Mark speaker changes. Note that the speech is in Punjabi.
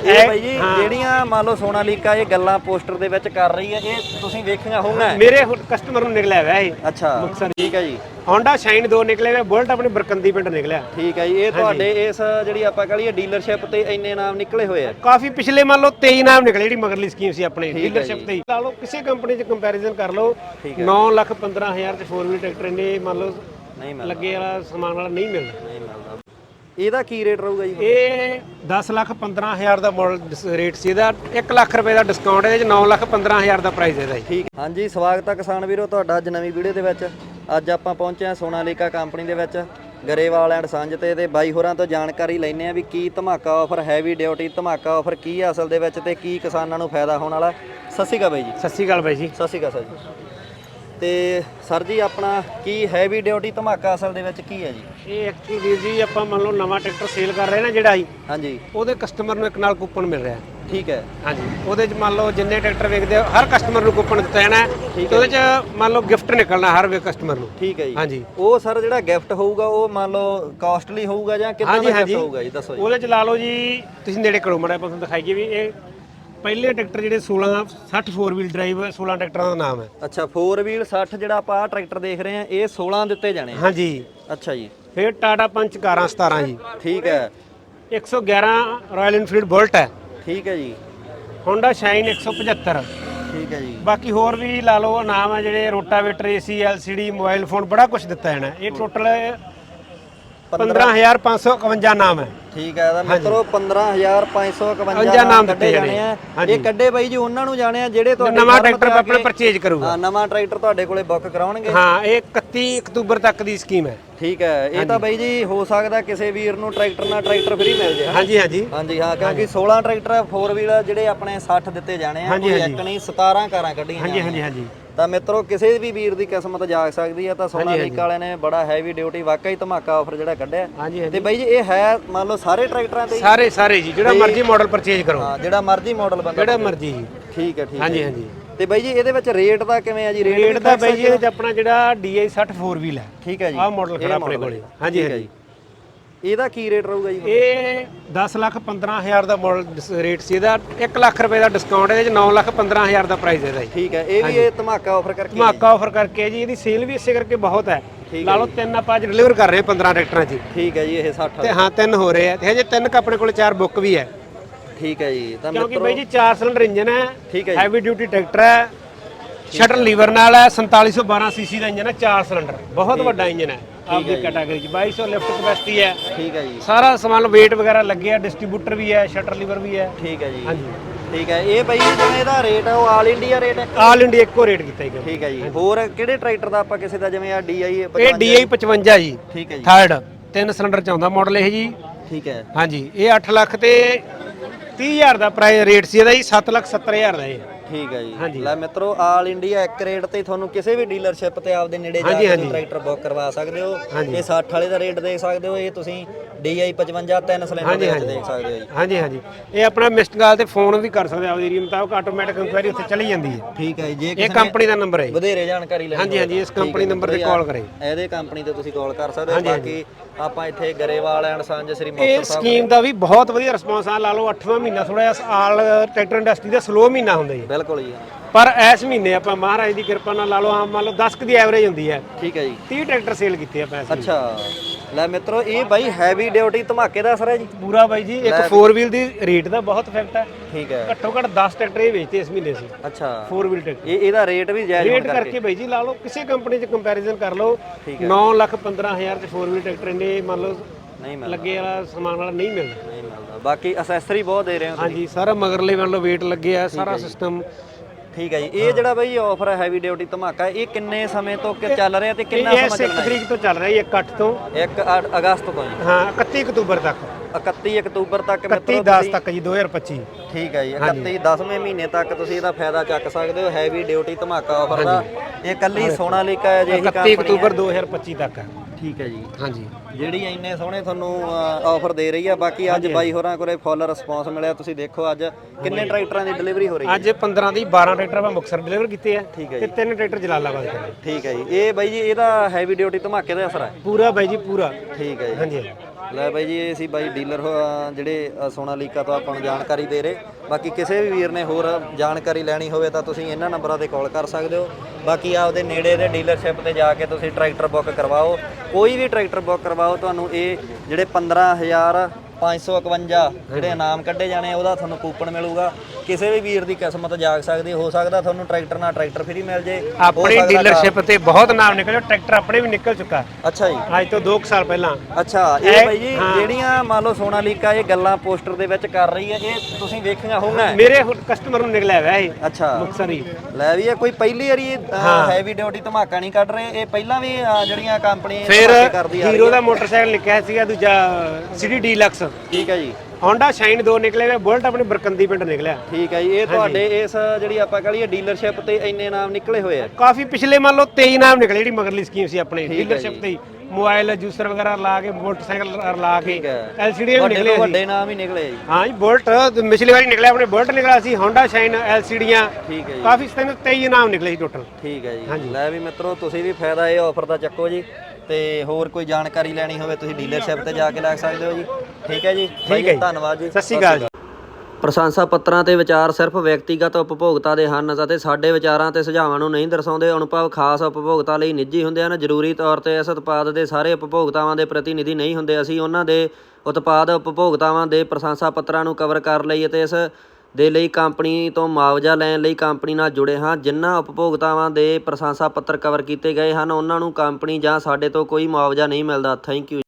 Speaker 1: ਇਹ ਬਾਈ ਜੀ ਜਿਹੜੀਆਂ ਮੰਨ ਲਓ ਸੋਨਾਲੀਕਾ ਇਹ ਗੱਲਾਂ ਪੋਸਟਰ ਦੇ ਵਿੱਚ ਕਰ ਰਹੀ ਹੈ ਇਹ ਤੁਸੀਂ ਵੇਖੀਆਂ ਹੋਊਗਾ
Speaker 2: ਮੇਰੇ ਕਸਟਮਰ ਨੂੰ ਨਿਕਲਿਆ ਹੋਇਆ ਇਹ।
Speaker 1: ਅੱਛਾ।
Speaker 2: ਮੁਕਤਸਰ
Speaker 1: ਠੀਕ ਹੈ ਜੀ।
Speaker 2: Honda ਸ਼ਾਈਨ 2 ਨਿਕਲੇ ਹੋਏ ਬੁਲਟ ਆਪਣੀ ਬਰਕੰਦੀ ਪਿੰਡ ਨਿਕਲਿਆ।
Speaker 1: ਠੀਕ ਹੈ ਜੀ ਇਹ ਤੁਹਾਡੇ ਇਸ ਜਿਹੜੀ ਆਪਾਂ ਕਹ ਲਈਏ ਡੀਲਰਸ਼ਿਪ ਤੇ ਇੰਨੇ ਨਾਮ ਨਿਕਲੇ ਹੋਏ ਆ?
Speaker 2: ਕਾਫੀ ਪਿਛਲੇ ਮੰਨ ਲਓ 23 ਨਾਮ ਨਿਕਲੇ ਜਿਹੜੀ ਮਗਰਲੀ ਸਕੀਮ ਸੀ ਆਪਣੀ ਡੀਲਰਸ਼ਿਪ। ਤੇ। ਲਾ ਲਓ ਕਿਸੇ ਕੰਪਨੀ 'ਚ ਕੰਪੈਰੀਜ਼ਨ ਕਰ ਲਓ 9 ਲੱਖ 15000 ਚ 4 ਵੀਲ ਟਰੈਕਟਰ ਨੇ ਮੰਨ ਲਓ
Speaker 1: ਨਹੀਂ ਮਿਲਦਾ।
Speaker 2: ਲੱਗੇ ਵਾਲਾ ਸਮਾਨ ਵਾਲਾ ਨਹੀਂ ਮਿਲਦਾ।
Speaker 1: ਨਹੀਂ ਮਿਲਦਾ। ਇਹਦਾ ਕੀ ਰੇਟ ਰਹੂਗਾ ਜੀ
Speaker 2: ਇਹ 10 ਲੱਖ 15000 ਦਾ ਮਾਡਲ ਰੇਟ ਸੀ। ਇਹਦਾ 1 ਲੱਖ ਰੁਪਏ ਦਾ ਡਿਸਕਾਊਂਟ ਇਹਦੇ ਚ 9 ਲੱਖ 15000 ਦਾ ਪ੍ਰਾਈਸ ਇਹਦਾ ਜੀ।
Speaker 1: ਠੀਕ। ਹਾਂਜੀ ਸਵਾਗਤ ਹੈ ਕਿਸਾਨ ਵੀਰੋ ਤੁਹਾਡਾ ਅੱਜ ਨਵੀਂ ਵੀਡੀਓ ਦੇ ਵਿੱਚ। ਅੱਜ ਆਪਾਂ ਪਹੁੰਚੇ ਹਾਂ ਸੋਨਾਲੀਕਾ ਕੰਪਨੀ ਦੇ ਵਿੱਚ ਗਰੇਵਾਲ ਐਂਡ ਸੰਜ ਤੇ ਤੇ ਬਾਈ ਹੋਰਾਂ ਤੋਂ ਜਾਣਕਾਰੀ ਲੈਣੇ ਆ ਵੀ ਕੀ ਧਮਾਕਾ ਆਫਰ ਹੈਵੀ ਡਿਊਟੀ ਧਮਾਕਾ ਆਫਰ ਕੀ ਹੈ ਅਸਲ ਦੇ ਵਿੱਚ ਤੇ ਕੀ ਕਿਸਾਨਾਂ ਨੂੰ ਫਾਇਦਾ ਹੋਣ ਵਾਲਾ। ਸ਼੍ਰੀ ਅਕਾਲ ਬਾਈ ਜੀ।
Speaker 2: ਸਤਿ ਸ਼੍ਰੀ ਅਕਾਲ ਬਾਈ ਜੀ।
Speaker 1: ਸ਼੍ਰੀ ਅਕਾਲ ਸਰ ਜੀ। ਤੇ ਸਰ ਜੀ ਆਪਣਾ ਕੀ ਹੈਵੀ ਡਿਊਟੀ ਧਮਾਕਾ ਅਸਲ ਦੇ ਵਿੱਚ ਕੀ ਹੈ ਜੀ?
Speaker 2: ਇਹ ਐਕਚੁਅਲੀ ਵੀਰ ਜੀ ਆਪਾਂ ਮੰਨ ਲਓ ਨਵਾਂ ਟਰੈਕਟਰ ਸੇਲ ਕਰ ਰਹੇ ਨਾ ਜਿਹੜਾ ਜੀ
Speaker 1: ਹਾਂਜੀ।
Speaker 2: ਉਹਦੇ ਕਸਟਮਰ ਨੂੰ ਇੱਕ ਨਾਲ ਕੂਪਨ ਮਿਲ ਰਿਹਾ।
Speaker 1: ਠੀਕ ਹੈ।
Speaker 2: ਹਾਂਜੀ। ਉਹਦੇ ਚ ਮੰਨ ਲਓ ਜਿੰਨੇ ਟਰੈਕਟਰ ਵੇਚਦੇ ਆ, ਹਰ ਕਸਟਮਰ ਨੂੰ ਕੂਪਨ ਦਿੱਤਾ ਜਾਣਾ ਹੈ ਤੇ ਉਹਦੇ ਚ ਮੰਨ ਲਓ ਗਿਫਟ ਨਿਕਲਣਾ ਹਰ ਵੇ ਕਸਟਮਰ ਨੂੰ।
Speaker 1: ਠੀਕ ਹੈ ਜੀ।
Speaker 2: ਹਾਂਜੀ।
Speaker 1: ਉਹ ਸਰ ਜਿਹੜਾ ਗਿਫਟ ਹੋਊਗਾ ਉਹ ਮੰਨ ਲਓ ਕਾਸਟਲੀ ਹੋਊਗਾ ਜਾਂ ਕਿੰਨਾ
Speaker 2: ਹਾਂਜੀ
Speaker 1: ਦਾ
Speaker 2: ਹਾਂਜੀ।
Speaker 1: ਹੋਊਗਾ ਜੀ? ਦੱਸੋ ਜੀ।
Speaker 2: ਉਹਦੇ ਚ ਲਾ ਲਓ ਜੀ ਤੁਸੀਂ ਨੇੜੇ ਕਰੋ ਮੜਾ ਆਪਾਂ ਤੁਹਾਨੂੰ ਦਿਖਾਈਏ ਵੀ ਇਹ ਪਹਿਲੇ ਟਰੈਕਟਰ ਜਿਹੜੇ 16 60 4 ਵੀਲ ਡਰਾਈਵ 16 ਟਰੈਕਟਰਾਂ ਦਾ ਨਾਮ ਹੈ।
Speaker 1: ਅੱਛਾ 4 ਵੀਲ 60 ਜਿਹੜਾ ਆਪਾਂ ਆਹ ਟਰੈਕਟਰ ਦੇਖ ਰਹੇ ਆ ਇਹ 16 ਦਿੱਤੇ ਜਾਣੇ ਆ।
Speaker 2: ਹਾਂਜੀ।
Speaker 1: ਅੱਛਾ ਜੀ।
Speaker 2: ਫਿਰ ਟਾਟਾ ਪੰਚ ਕਾਰਾਂ 17 ਜੀ।
Speaker 1: ਠੀਕ ਹੈ।
Speaker 2: 111 ਰਾਇਲ ਇਨਫੀਲਡ ਬੁਲਟ ਹੈ।
Speaker 1: ਠੀਕ ਹੈ ਜੀ।
Speaker 2: Honda ਸ਼ਾਈਨ 175
Speaker 1: ਠੀਕ ਹੈ ਜੀ।
Speaker 2: ਬਾਕੀ ਹੋਰ ਵੀ ਲਾ ਲਓ ਨਾਮ ਹੈ ਜਿਹੜੇ rotavator AC LCD mobile phone ਬੜਾ ਕੁਝ ਦਿੱਤਾ ਜਾਣਾ ਇਹ ਟੋਟਲ 15551 ਨਾਮ ਹੈ।
Speaker 1: ਠੀਕ ਹੈ ਇਹਦਾ ਮਿੱਤਰੋ 15551
Speaker 2: ਪੰਜਾਹ ਨਾਮ
Speaker 1: ਕੱਢੇ
Speaker 2: ਦਿੱਤੇ
Speaker 1: ਜਾਣੇ ਆ। ਇਹ ਕੱਢੇ ਬਾਈ ਜੀ ਉਹਨਾਂ ਨੂੰ ਜਾਣੇ ਆ ਜਿਹੜੇ ਤੁਹਾਡੇ
Speaker 2: ਨਵਾਂ
Speaker 1: ਫਾਰਮ
Speaker 2: ਟਰੈਕਟਰ
Speaker 1: ਤੇ ਆ
Speaker 2: ਆਪਣੇ
Speaker 1: ਕੇ-
Speaker 2: ਪਰਚੇਜ ਕਰੂਗਾ।
Speaker 1: ਹਾਂ ਨਵਾਂ ਟਰੈਕਟਰ ਤੁਹਾਡੇ ਕੋਲੇ ਬੁੱਕ ਕਰਾਉਣਗੇ।
Speaker 2: ਹਾਂ ਇਹ 31 ਅਕਤੂਬਰ ਤੱਕ ਦੀ ਸਕੀਮ ਹੈ।
Speaker 1: ਠੀਕ ਹੈ ਇਹ ਤਾਂ ਬਾਈ ਜੀ ਹੋ ਸਕਦਾ ਕਿਸੇ ਵੀਰ ਨੂੰ ਟਰੈਕਟਰ ਨਾਲ ਟਰੈਕਟਰ ਫ੍ਰੀ ਮਿਲ ਜਾਏ।
Speaker 2: ਹਾਂਜੀ ਹਾਂਜੀ।
Speaker 1: ਹਾਂਜੀ ਹਾਂ ਕਿਉਂਕਿ 16 ਟਰੈਕਟਰ 4 ਵੀਲ ਜਿਹੜੇ ਆਪਣੇ 60 ਦਿੱਤੇ ਜਾਣੇ ਆ
Speaker 2: ਹਾਂਜੀ,
Speaker 1: ਕੋਈ
Speaker 2: ਹਾਂਜੀ।
Speaker 1: ਇੱਕ ਨਹੀਂ 17 ਕਾਰਾਂ ਕੱਢੀਆਂ
Speaker 2: ਹਾਂਜੀ
Speaker 1: ਜਾਣੀਆਂ।
Speaker 2: ਹਾਂਜੀ ਹਾਂਜੀ।
Speaker 1: ਤਾਂ ਮਿੱਤਰੋ ਕਿਸੇ ਵੀ ਵੀਰ ਦੀ ਕਿਸਮਤ ਜਾਗ ਸਕਦੀ ਹੈ ਤਾਂ ਸੋਨਾਲੀਕਾ ਵਾਲਿਆਂ ਨੇ ਬੜਾ ਹੈਵੀ ਡਿਊਟੀ ਵਾਕਈ ਧਮਾਕਾ ਆਫਰ ਜਿਹੜਾ ਕੱਢਿਆ। ਤੇ ਬਾਈ ਜੀ ਇਹ ਹੈ ਮੰਨ ਲਓ ਸਾਰੇ ਟਰੈਕਟਰਾਂ ਤੇ?
Speaker 2: ਸਾਰੇ ਸਾਰੇ ਜੀ ਜਿਹੜਾ ਮਰਜ਼ੀ ਮਾਡਲ ਪਰਚੇਜ ਕਰੋ।
Speaker 1: ਹਾਂ ਜਿਹੜਾ ਮਰਜ਼ੀ ਮਾਡਲ ਬੰਦਾ
Speaker 2: ਜਿਹੜਾ ਮਰਜ਼ੀ ਜੀ।
Speaker 1: ਠੀਕ ਹੈ ਠੀਕ ਹੈ।
Speaker 2: ਹਾਂਜੀ ਹਾਂਜੀ।
Speaker 1: ਤੇ ਬਾਈ ਜੀ ਇਹਦੇ ਵਿੱਚ ਰੇਟ ਦਾ ਕਿਵੇਂ ਆ ਜੀ? ਰੇਟ
Speaker 2: ਦਾ ਬਾਈ ਜੀ ਆਪਣਾ ਜਿਹੜਾ DI 60 4 ਵੀਲ ਹੈ।
Speaker 1: ਠੀਕ ਹੈ ਜੀ।
Speaker 2: ਆਹ ਮਾਡਲ ਖੜਾ ਆਪਣੇ ਕੋਲੇ। ਹਾਂਜੀ ਹਾਂਜੀ।
Speaker 1: ਇਹਦਾ ਕੀ ਰੇਟ ਰਹੂਗਾ ਜੀ
Speaker 2: ਇਹ 10 ਲੱਖ 15000 ਦਾ ਮਾਡਲ ਰੇਟ ਸੀ। ਇਹਦਾ 1 ਲੱਖ ਰੁਪਏ ਦਾ ਡਿਸਕਾਊਂਟ ਇਹਦੇ ਚ 9 ਲੱਖ 15000 ਦਾ ਪ੍ਰਾਈਸ ਇਹਦਾ ਜੀ।
Speaker 1: ਠੀਕ ਹੈ ਇਹ ਵੀ ਇਹ ਧਮਾਕਾ ਆਫਰ ਕਰਕੇ
Speaker 2: ਧਮਾਕਾ ਆਫਰ ਕਰਕੇ ਜੀ ਇਹਦੀ ਸੇਲ ਵੀ ਇਸੇ ਕਰਕੇ ਬਹੁਤ ਹੈ। ਲਾ ਲਓ ਤਿੰਨ ਆਪਾਂ ਅੱਜ ਡਿਲੀਵਰ ਕਰ ਰਹੇ ਹਾਂ 15 ਟਰੈਕਟਰਾਂ
Speaker 1: ਜੀ। ਠੀਕ ਹੈ ਜੀ ਇਹ 60
Speaker 2: ਤੇ ਹਾਂ ਤਿੰਨ ਹੋ ਰਹੇ ਆ ਤੇ ਹਜੇ ਤਿੰਨ ਕੁ ਆਪਣੇ ਕੋਲ ਚਾਰ ਬੁੱਕ ਵੀ ਹੈ।
Speaker 1: ਠੀਕ ਹੈ ਜੀ ਤਾਂ
Speaker 2: ਕਿਉਂਕਿ ਬਾਈ ਜੀ 4 ਸਿਲੰਡਰ ਇੰਜਨ ਹੈ
Speaker 1: ਠੀਕ ਹੈ ਜੀ।
Speaker 2: ਹੈਵੀ ਡਿਊਟੀ ਟਰੈਕਟਰ ਹੈ ਸ਼ਟਰ ਲੀਵਰ ਨਾਲ ਹੈ 4712 ਸੀਸੀ ਦਾ ਇੰਜਨ ਹੈ 4 ਸਿਲੰਡਰ ਬਹੁਤ ਵੱਡਾ ਇੰਜਨ ਹੈ। ਆਪਦੀ ਕੈਟਾਗਰੀ 'ਚ। 2200 ਲਿਫਟ ਕਪੈਸਿਟੀ ਹੈ।
Speaker 1: ਠੀਕ ਹੈ ਜੀ।
Speaker 2: ਸਾਰਾ ਸਮਾਨ weight ਵਗੈਰਾ ਲੱਗਿਆ ਡਿਸਟ੍ਰੀਬਿਊਟਰ ਵੀ ਹੈ ਸ਼ਟਰ ਲੀਵਰ ਵੀ ਹੈ।
Speaker 1: ਠੀਕ ਹੈ ਜੀ।
Speaker 2: ਹਾਂਜੀ।
Speaker 1: ਠੀਕ ਹੈ ਇਹ ਬਾਈ ਜੀ ਜਿਵੇਂ ਇਹਦਾ ਰੇਟ ਹੈ ਉਹ ਆਲ ਇੰਡੀਆ ਰੇਟ ਹੈ?
Speaker 2: ਆਲ ਇੰਡੀਆ ਇੱਕੋ ਰੇਟ ਕੀਤਾ ਗਿਆ
Speaker 1: ਠੀਕ ਹੈ ਜੀ। ਹੋਰ ਕਿਹੜੇ ਟਰੈਕਟਰ ਦਾ ਆਪਾਂ ਕਿਸੇ ਦਾ ਜਿਵੇਂ ਆ DI
Speaker 2: ਇਹ DI 55 ਜੀ?
Speaker 1: ਠੀਕ ਹੈ ਜੀ।
Speaker 2: ਥਰਡ ਤਿੰਨ ਸਿਲੰਡਰ ਚ ਆਉਂਦਾ ਮਾਡਲ ਇਹ ਜੀ।
Speaker 1: ਠੀਕ ਹੈ।
Speaker 2: ਹਾਂਜੀ ਇਹ 8 ਲੱਖ ਤੇ 30000 ਦਾ ਪ੍ਰਾਈਸ ਰੇਟ ਸੀ ਇਹਦਾ ਜੀ 7 ਲੱਖ 70000 ਦਾ ਇਹ।
Speaker 1: ਠੀਕ ਹੈ ਜੀ
Speaker 2: ਹਾਂਜੀ।
Speaker 1: ਲੈ ਮਿੱਤਰੋ ਆਲ ਇੰਡੀਆ ਇੱਕ ਰੇਟ ਤੇ ਤੁਹਾਨੂੰ ਕਿਸੇ ਵੀ ਡੀਲਰਸ਼ਿਪ ਤੇ ਆਪਦੇ ਨੇੜੇ ਜਾ ਕੇ। ਟਰੈਕਟਰ ਬੁੱਕ ਕਰਵਾ ਸਕਦੇ ਹੋ। ਇਹ 60 ਵਾਲੇ ਦਾ ਰੇਟ ਦੇਖ ਸਕਦੇ ਹੋ ਇਹ ਤੁਸੀਂ DI 55 ਤਿੰਨ ਸਿਲੰਡਰ ਦੇ ਵਿੱਚ। ਦੇਖ ਸਕਦੇ ਹੋ ਜੀ
Speaker 2: ਹਾਂਜੀ ਹਾਂਜੀ ਇਹ ਆਪਣਾ ਮਿਸਡ ਕਾਲ ਤੇ ਫੋਨ ਵੀ ਕਰ ਸਕਦੇ ਆਪਦੀ ਏਰੀਆ ਮੁਤਾਬਕ ਆਟੋਮੈਟਿਕ ਇਨਕੁਆਇਰੀ ਉੱਥੇ ਚਲੀ ਜਾਂਦੀ ਹੈ
Speaker 1: ਠੀਕ ਹੈ ਜੀ ਜੇ
Speaker 2: ਇਹ
Speaker 1: ਕਿਸੇ
Speaker 2: ਕੰਪਨੀ ਦਾ ਨੰਬਰ ਹੈ।
Speaker 1: ਵਧੇਰੇ ਜਾਣਕਾਰੀ ਲੈਣੀ
Speaker 2: ਹਾਂਜੀ, ਹਾਂਜੀ, ਇਸ
Speaker 1: ਹੈ,
Speaker 2: number ਤੇ call ਕਰੇ।
Speaker 1: ਇਹਦੇ ਕੰਪਨੀ ਤੇ ਤੁਸੀਂ ਕਾਲ ਕਰ ਸਕਦੇ ਹੋ ਬਾਕੀ ਆਪਾਂ ਇੱਥੇ ਗਰੇਵਾਲ ਐਂਡ ਸਾਂਝ ਸ੍ਰੀ
Speaker 2: ਇਹ
Speaker 1: ਮੁਕਤਸਰ
Speaker 2: ਸਕੀਮ ਦਾ ਵੀ ਬਹੁਤ ਵਧੀਆ ਰਿਸਪੌਂਸ ਆ ਲਾ ਲਓ 8ਵਾਂ ਮਹੀਨਾ ਥੋੜਾ ਜਿਹਾ ਆਲ ਟਰੈਕਟਰ ਇੰਡਸਟਰੀ ਦਾ ਸਲੋ ਮਹੀਨਾ ਹੁੰਦਾ ਜੀ
Speaker 1: ਬਿਲਕੁਲ ਜੀ।
Speaker 2: ਪਰ ਇਸ ਮਹੀਨੇ ਆਪਾਂ ਮਹਾਰਾਜ ਦੀ ਕਿਰਪਾ ਨਾਲ ਲਾ ਲਓ ਆਮ ਮੰਨ ਲਓ 10 ਕੁ ਦੀ ਐਵਰੇਜ ਹੁੰਦੀ ਹੈ।
Speaker 1: ਠੀਕ ਹੈ ਜੀ।
Speaker 2: 30 ਟਰੈਕਟਰ ਸੇਲ ਕੀਤੇ ਆਪਾਂ ਇਸ
Speaker 1: ਅੱਛਾ। ਲੈ ਮਿੱਤਰੋ ਇਹ ਬਾਈ ਹੈਵੀ ਡਿਊਟੀ ਧਮਾਕੇ ਦਾ ਅਸਰ ਹੈ ਜੀ?
Speaker 2: ਪੂਰਾ ਬਾਈ ਜੀ ਇੱਕ 4 ਵੀਲ ਦੀ ਰੇਟ ਦਾ ਬਹੁਤ ਇਫੈਕਟ ਹੈ।
Speaker 1: ਠੀਕ ਹੈ।
Speaker 2: ਘੱਟੋ ਘੱਟ 10 ਟਰੈਕਟਰ ਇਹ ਵੇਚਦੇ ਇਸ ਮਹੀਨੇ ਸੀ
Speaker 1: ਅੱਛਾ।
Speaker 2: 4 ਵੀਲ ਟਰੈਕਟਰ।
Speaker 1: ਇਹ ਇਹਦਾ ਰੇਟ ਵੀ ਜਾਇਜ਼
Speaker 2: ਰੇਟ
Speaker 1: ਕਰਕੇ।
Speaker 2: ਬਾਈ ਜੀ ਲਾ ਲਓ ਕਿਸੇ ਕੰਪਨੀ 'ਚ ਕੰਪੈਰੀਜ਼ਨ ਕਰ ਲਓ। 9 ਲੱਖ 15000 ਚ 4 ਵੀਲ ਟਰੈਕਟਰ ਨੇ ਮੰਨ ਲਓ
Speaker 1: ਨਹੀਂ ਮਿਲਦਾ।
Speaker 2: ਲੱਗੇ ਵਾਲਾ ਸਮਾਨ ਵਾਲਾ ਨਹੀਂ ਮਿਲਦਾ।
Speaker 1: ਨਹੀਂ ਮਿਲਦਾ। ਬਾਕੀ ਅਸੈਸਰੀ ਬਹੁਤ ਦੇ ਰਹੇ ਹੋ
Speaker 2: ਹਾਂਜੀ ਸਾਰਾ ਮਗਰਲੇ ਮੰਨ ਲਓ weight ਲੱਗੇ ਆ ਸਾਰਾ ਸਿਸਟਮ
Speaker 1: ਠੀਕ ਹੈ ਜੀ। ਇਹ ਜਿਹੜਾ ਬਾਈ ਆਫਰ ਹੈ ਹੈਵੀ ਡਿਊਟੀ ਧਮਾਕਾ ਇਹ ਕਿੰਨੇ ਸਮੇਂ ਤੋਂ ਕਿ ਚੱਲ ਰਿਹਾ ਤੇ ਕਿੰਨਾ
Speaker 2: ਇਹ
Speaker 1: ਸਮਾਂ
Speaker 2: 1
Speaker 1: ਚੱਲਣਾ
Speaker 2: ਤਰੀਕ ਤੋਂ ਚੱਲ ਰਿਹਾ ਜੀ 1 8 ਤੋਂ।
Speaker 1: 1 ਅਗਸਤ ਤੋਂ ਜੀ।
Speaker 2: ਹਾਂ 31 ਅਕਤੂਬਰ ਤੱਕ।
Speaker 1: 31 ਅਕਤੂਬਰ ਤੱਕ
Speaker 2: 31
Speaker 1: ਮਿੱਤਰੋ
Speaker 2: 10 ਤੱਕ ਜੀ 2025
Speaker 1: ਠੀਕ ਹੈ ਜੀ 31 10ਵੇਂ ਮਹੀਨੇ ਤੱਕ ਤੁਸੀਂ ਇਹਦਾ ਫਾਇਦਾ ਚੱਕ ਸਕਦੇ ਹੋ ਹੈਵੀ ਡਿਊਟੀ ਧਮਾਕਾ ਆਫਰ ਦਾ। ਇਹ ਕੱਲੀ ਸੋਨਾਲੀਕਾ ਹੈ ਜਿਹੀ
Speaker 2: 31 ਅਕਤੂਬਰ 2025 ਤੱਕ ਹੈ।
Speaker 1: ਠੀਕ ਹੈ ਜੀ।
Speaker 2: ਹਾਂਜੀ।
Speaker 1: ਜਿਹੜੀ ਇੰਨੇ ਸੋਹਣੇ ਤੁਹਾਨੂੰ ਆਫਰ ਦੇ ਰਹੀ ਆ ਬਾਕੀ ਅੱਜ ਬਾਈ ਹੋਰਾਂ ਕੋਲੇ ਫੁੱਲ ਰਿਸਪੌਂਸ ਮਿਲਿਆ। ਤੁਸੀਂ ਦੇਖੋ ਅੱਜ ਕਿੰਨੇ ਟਰੈਕਟਰਾਂ ਦੀ ਡਿਲੀਵਰੀ ਹੋ ਰਹੀ ਹੈ।
Speaker 2: ਅੱਜ 15 ਦੀ 12 ਟਰੈਕਟਰ ਆਪਾਂ ਮੁਕਸਰ ਡਿਲੀਵਰ ਕੀਤੇ ਆ
Speaker 1: ਠੀਕ ਹੈ
Speaker 2: ਤੇ ਤਿੰਨ ਟਰੈਕਟਰ ਜਲਾਲਾਬਾਦ ਦੇ
Speaker 1: ਠੀਕ ਹੈ ਜੀ। ਇਹ ਬਾਈ ਜੀ ਇਹਦਾ ਹੈਵੀ ਡਿਊਟੀ ਧਮਾਕੇ ਦਾ ਅਸਰ ਹੈ?
Speaker 2: ਪੂਰਾ ਬਾਈ ਜੀ ਪੂਰਾ।
Speaker 1: ਠੀਕ ਹੈ ਜੀ।
Speaker 2: ਹਾਂਜੀ।
Speaker 1: ਲੈ ਬਾਈ ਜੀ ਇਹ ਸੀ ਬਾਈ ਡੀਲਰ ਜਿਹੜੇ ਸੋਨਾਲੀਕਾ ਤੋਂ ਆਪਾਂ ਨੂੰ ਜਾਣਕਾਰੀ ਦੇ ਰਹੇ। ਬਾਕੀ ਕਿਸੇ ਵੀ ਵੀਰ ਨੇ ਹੋਰ ਜਾਣਕਾਰੀ ਲੈਣੀ ਹੋਵੇ ਤਾਂ ਤੁਸੀਂ ਇਹਨਾਂ ਨੰਬਰਾਂ ਤੇ ਕਾਲ ਕਰ ਸਕਦੇ ਹੋ। ਬਾਕੀ ਆਪਦੇ ਨੇੜੇ ਦੇ ਡੀਲਰਸ਼ਿਪ ਤੇ ਜਾ ਕੇ ਤੁਸੀਂ ਟਰੈਕਟਰ ਬੁੱਕ ਕਰਵਾਓ। ਕੋਈ ਵੀ ਟਰੈਕਟਰ ਬੁੱਕ ਕਰਵਾਓ, ਤੁਹਾਨੂੰ ਇਹ ਜਿਹੜੇ 15000 551 ਜਿਹੜੇ ਇਨਾਮ ਕੱਢੇ ਜਾਣੇ ਉਹਦਾ ਤੁਹਾਨੂੰ ਕੂਪਨ ਮਿਲੂਗਾ। ਕਿਸੇ ਵੀ ਵੀਰ ਦੀ ਕਿਸਮਤ ਜਾਗ ਸਕਦੀ ਹੋ ਸਕਦਾ ਤੁਹਾਨੂੰ ਟਰੈਕਟਰ ਨਾਲ ਟਰੈਕਟਰ ਫ੍ਰੀ ਮਿਲ ਜੇ ਹੋ
Speaker 2: ਆਪਣੀ
Speaker 1: ਸਕਦਾ
Speaker 2: ਡੀਲਰਸ਼ਿਪ ਤੇ ਬਹੁਤ ਨਾਮ ਨਿਕਲਿਆ ਟਰੈਕਟਰ ਆਪਣੇ ਵੀ ਨਿਕਲ ਚੁੱਕਾ।
Speaker 1: ਅੱਛਾ ਜੀ।
Speaker 2: ਅੱਜ ਤੋਂ 2 ਸਾਲ ਪਹਿਲਾਂ।
Speaker 1: ਅੱਛਾ ਇਹ ਬਾਈ ਜੀ ਜਿਹੜੀਆਂ ਮੰਨ ਲਓ ਸੋਨਾਲੀਕਾ ਇਹ ਗੱਲਾਂ ਪੋਸਟਰ ਦੇ ਵਿੱਚ ਕਰ ਰਹੀ ਹੈ ਇਹ ਤੁਸੀਂ ਵੇਖੀਆਂ ਹੋਊਗਾ
Speaker 2: ਮੇਰੇ ਕਸਟਮਰ ਨੂੰ ਨਿਕਲਿਆ ਹੋਇਆ ਇਹ
Speaker 1: ਅੱਛਾ।
Speaker 2: ਮੁਕਤਸਰ ਹੀ।
Speaker 1: ਲੈ ਵੀ ਇਹ ਕੋਈ ਪਹਿਲੀ ਵਾਰੀ ਹੈਵੀ ਡਿਊਟੀ ਧਮਾਕਾ ਨਹੀਂ ਕੱਢ ਰਹੇ ਇਹ ਪਹਿਲਾਂ ਵੀ ਜਿਹੜੀਆਂ ਕੰਪਨੀ
Speaker 2: ਫਿਰ
Speaker 1: ਕਰਦੀ ਆ
Speaker 2: ਹੀਰੋ ਦਾ ਮੋਟਰਸਾਈਕਲ ਲਿਖਿਆ ਸੀਗਾ ਦੂਜਾ ਸਿਟੀ ਡੀਲਕਸ
Speaker 1: ਠੀਕ ਹੈ ਜੀ।
Speaker 2: Honda ਸ਼ਾਈਨ ਦੋ ਨਿਕਲੇ ਨੇ ਬੁਲਟ ਆਪਣੀ ਬਰਕੰਦੀ ਪਿੰਡ ਨਿਕਲਿਆ।
Speaker 1: ਠੀਕ ਹੈ ਜੀ ਇਹ ਤੁਹਾਡੇ ਇਸ ਜਿਹੜੀ ਆਪਾਂ ਕਹ ਲਈਏ ਡੀਲਰਸ਼ਿਪ ਤੇ ਇੰਨੇ ਨਾਮ ਨਿਕਲੇ ਹੋਏ ਆ।
Speaker 2: ਕਾਫੀ ਪਿਛਲੇ ਮੰਨ ਲਓ 23 ਨਾਮ ਨਿਕਲੇ ਜਿਹੜੀ ਮਗਰਲੀ ਸਕੀਮ ਸੀ ਆਪਣੇ ਡੀਲਰਸ਼ਿਪ ਤੇ ਮੋਬਾਈਲ ਜੂਸਰ ਵਗੈਰਾ ਲਾ ਕੇ ਮੋਟਰਸਾਈਕਲ ਲਾ ਕੇ। ਐਲਸੀਡੀ ਵੀ ਨਿਕਲੇ
Speaker 1: ਵੱਡੇ ਨਾਮ ਹੀ ਨਿਕਲੇ ਜੀ।
Speaker 2: ਹਾਂ ਜੀ ਬੁਲਟ ਪਿਛਲੀ ਵਾਰੀ ਨਿਕਲਿਆ ਆਪਣੇ ਬੁਲਟ ਨਿਕਲਿਆ ਸੀ Honda ਸ਼ਾਈਨ ਐਲਸੀਡੀਆਂ
Speaker 1: ਠੀਕ ਹੈ ਜੀ।
Speaker 2: ਕਾਫੀ ਤਿੰਨ 23 ਨਾਮ ਨਿਕਲੇ ਸੀ ਟੋਟਲ
Speaker 1: ਠੀਕ ਹੈ ਜੀ। ਲੈ ਵੀ ਮਿੱਤਰੋ ਤੁਸੀਂ ਵੀ ਫਾਇਦਾ ਇਹ ਆਫਰ ਦਾ ਚੱਕੋ ਜੀ। ਤੇ ਹੋਰ ਕੋਈ ਜਾਣਕਾਰੀ ਲੈਣੀ ਹੋਵੇ ਤੁਸੀਂ ਡੀਲਰਸ਼ਿਪ ਤੇ ਜਾ ਕੇ ਲੈ ਸਕਦੇ ਹੋ ਜੀ। ਠੀਕ ਹੈ ਜੀ? ਬਾਈ ਜੀ, ਧੰਨਵਾਦ ਜੀ।
Speaker 2: ਸਤਿ ਸ਼੍ਰੀ ਅਕਾਲ ਜੀ।
Speaker 1: ਪ੍ਰਸ਼ੰਸਾ ਪੱਤਰਾਂ ਤੇ ਵਿਚਾਰ ਸਿਰਫ ਵਿਅਕਤੀਗਤ ਉਪਭੋਗਤਾ ਦੇ ਹਨ ਅਤੇ ਸਾਡੇ ਵਿਚਾਰਾਂ ਤੇ ਸੁਝਾਵਾਂ ਨੂੰ ਨਹੀਂ ਦਰਸਾਉਂਦੇ ਅਨੁਭਵ ਖਾਸ ਉਪਭੋਗਤਾ ਲਈ ਨਿੱਜੀ ਹੁੰਦੇ ਹਨ। ਜ਼ਰੂਰੀ ਤੌਰ ਤੇ ਇਸ ਉਤਪਾਦ ਦੇ ਸਾਰੇ ਉਪਭੋਗਤਾਵਾਂ ਦੇ ਪ੍ਰਤੀਨਿਧੀ ਨਹੀਂ ਹੁੰਦੇ। ਅਸੀਂ ਉਹਨਾਂ ਦੇ ਉਤਪਾਦ ਉਪਭੋਗਤਾਵਾਂ ਦੇ ਪ੍ਰਸ਼ੰਸਾ ਪੱਤਰਾਂ ਨੂੰ ਕਵਰ ਕਰ ਲਈ ਅਤੇ ਇਸ ਦੇ ਲਈ ਕੰਪਨੀ ਤੋਂ ਮੁਆਵਜ਼ਾ ਲੈਣ ਲਈ ਕੰਪਨੀ ਨਾਲ ਜੁੜੇ ਹਾਂ। ਜਿਨ੍ਹਾਂ ਉਪਭੋਗਤਾਵਾਂ ਦੇ ਪ੍ਰਸ਼ੰਸਾ ਪੱਤਰ ਕਵਰ ਕੀਤੇ ਗਏ ਹਨ, ਉਹਨਾਂ ਨੂੰ ਕੰਪਨੀ ਜਾਂ ਸਾਡੇ ਤੋਂ ਕੋਈ ਮੁਆਵਜ਼ਾ ਨਹੀਂ ਮਿਲਦਾ। Thank you